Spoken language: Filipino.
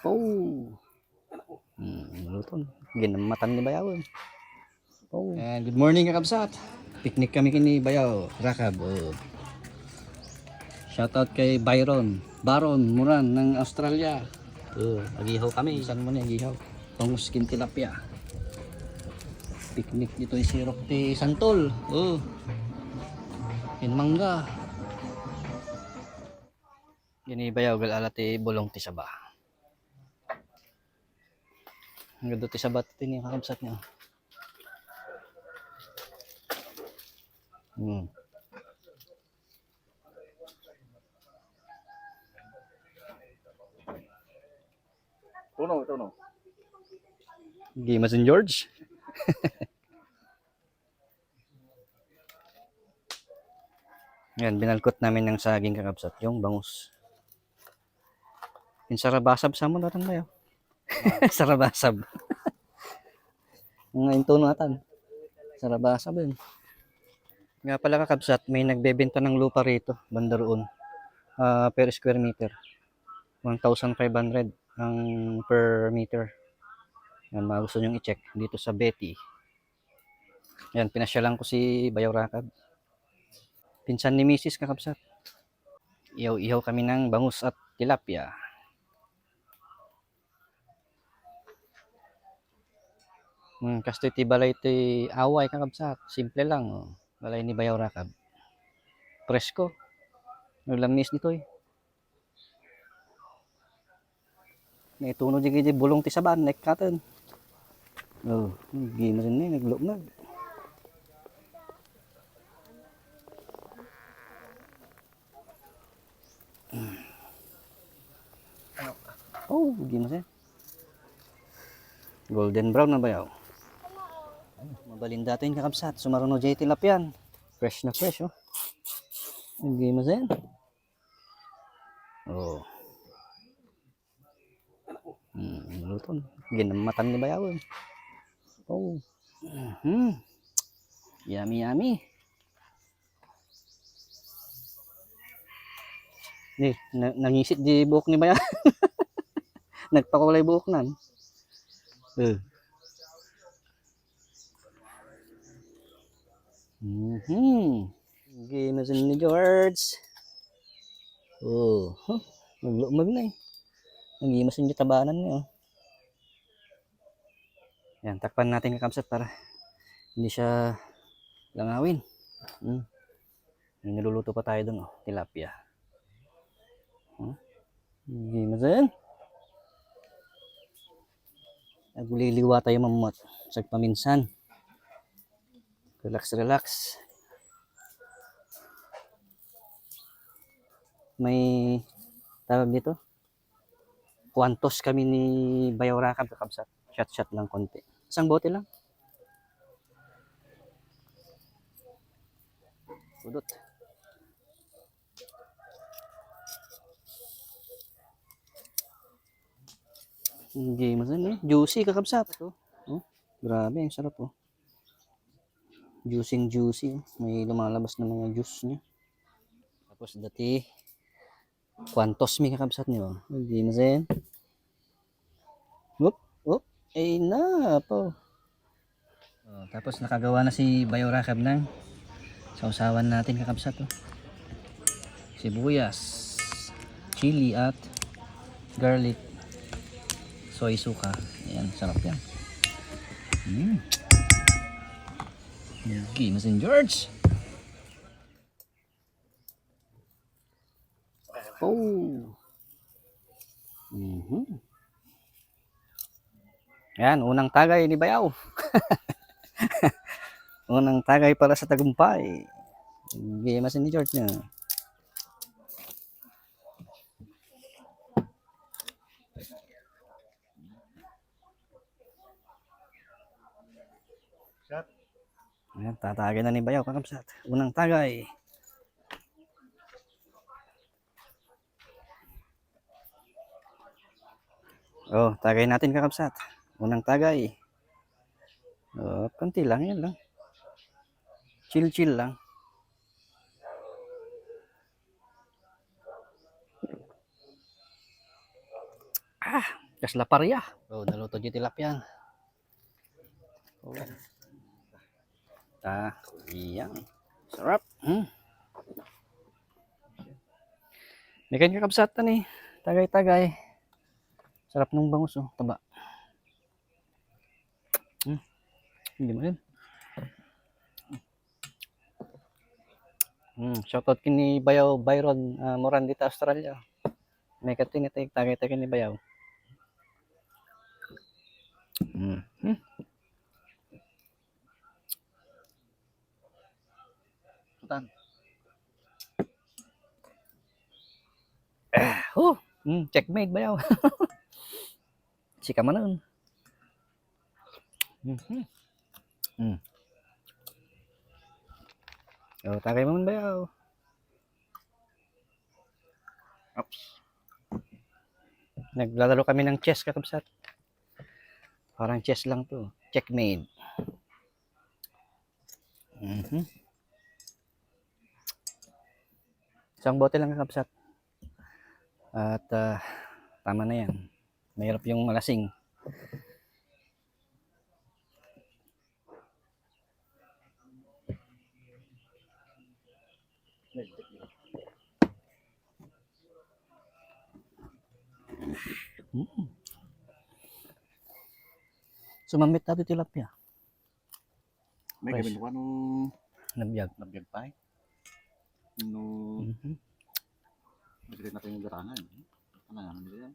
Oh. Hmm, luto. Ginamatan ni Bayaw. eh. Oh. And good morning kakabsat. Picnic kami kini Bayaw, Rakab. Oh. Shoutout kay Byron, Baron Muran ng Australia. Oh, agihaw kami. Saan mo niya agihaw? Tong skin tilapia. Picnic dito sirok ti Santol. Oh. In mangga. Gini bayaw gal alati bulong ti saba. Ang gado ti sabat ti ni kakabsat niya. Hmm. Tuno, tuno. Gimas and George. Yan, binalkot namin ng saging kakabsat, yung bangus. Yung sarabasab sa mo natin tayo. sarabasab. Mga intuno atan. Sarabasab yun. Nga pala kakabsat, may nagbebenta ng lupa rito, banda roon. Ah, per square meter. 1,500 ang per meter. Yan, mga gusto nyong i-check dito sa Betty. Yan, pinasyalan ko si Bayaw Rakab. Pinsan ni Mrs. kakabsat. Ihaw-ihaw kami ng bangus at tilapia. Hmm, kasto iti balay iti away kakabsat. Simple lang. Oh. Balay ni Bayaw Rakab. Presko. Nulamis dito eh. Naituno di gidi bulong ti saban, nek katen. Oh, hindi na rin na, nagloob na. Oh, hindi na siya. Golden brown na ba yaw? Mabalin dati yung kakabsat. Sumaruno jay tilapyan. Fresh na fresh, oh. Hindi mo siya. Oh. Hmm, luto. Ginamatan ni Bayaw. eh. Oh. Hmm. Yummy, yummy. Ni, na, nangisit di buhok ni Bayaw. Nagpakulay buhok nan. Eh. Mhm. Ginusin ni George. Oh, huh. Naglumag na eh. Nagimas yung tabanan niya. Oh. Yan, takpan natin kakamsat para hindi siya langawin. Hmm. Niluluto pa tayo dun, oh. Tilapia. Hmm. Gimas yan. Naguliliwa tayo mamot. Sagpaminsan. Relax, relax. May tawag dito. Kuantos kami ni Bayaw Rakab kakabsat. Shot-shot lang konti. Isang bote lang. Udot. Hindi masan eh. Juicy kakabsat. Oh, oh, grabe, ang sarap oh. Juicing juicy. May lumalabas na mga juice niya. Tapos dati, Kwantos mi kakabsat niyo. Hindi na sen. Whoop, whoop. Eh na po. Oh, tapos nakagawa na si Bayo Rakab ng sausawan natin kakabsat. Oh. Sibuyas, chili at garlic, soy suka. Ayan, sarap yan. Mm. Na St. George. Oh. Mhm. Yan, unang tagay ni Bayaw. unang tagay para sa tagumpay. Hindi masin ni George niya. Shot. Ayan, tatagay na ni Bayaw, kakabsat. Unang tagay. Oh, tagay natin kakabsat. Unang tagay. Oh, konti lang, yan lang. Chill-chill lang. Ah, Kasla parya. Oh, naluto di tilapia. Oh. Ta, iyan. Sarap. Hmm. May kanya kabsatan eh. Tagay-tagay. Sarap nung bangus oh. Taba. Hmm. Hindi mo rin. Hmm. Shoutout kini Bayaw Byron uh, Moran dito Australia. May katinitay tagay-tagay ni Bayaw. Hmm. Hmm. Sultan. Oh, hmm, checkmate bayaw. Sika man nun. Mhm. Hmm. Oh, tagay mo man bayaw. Ups. Naglalaro kami ng chess kakabsat. Parang chess lang to. Checkmate. Mhm. Isang bote lang kakabsat. At ah, tama na yan. Mahirap yung malasing. Mm. Sumamit natin tilapia. May gabi ko ano Nabiyag. nabiyag pa eh. No, Mhm. nagkita natin yung garangan. Ano nga naman nila yan?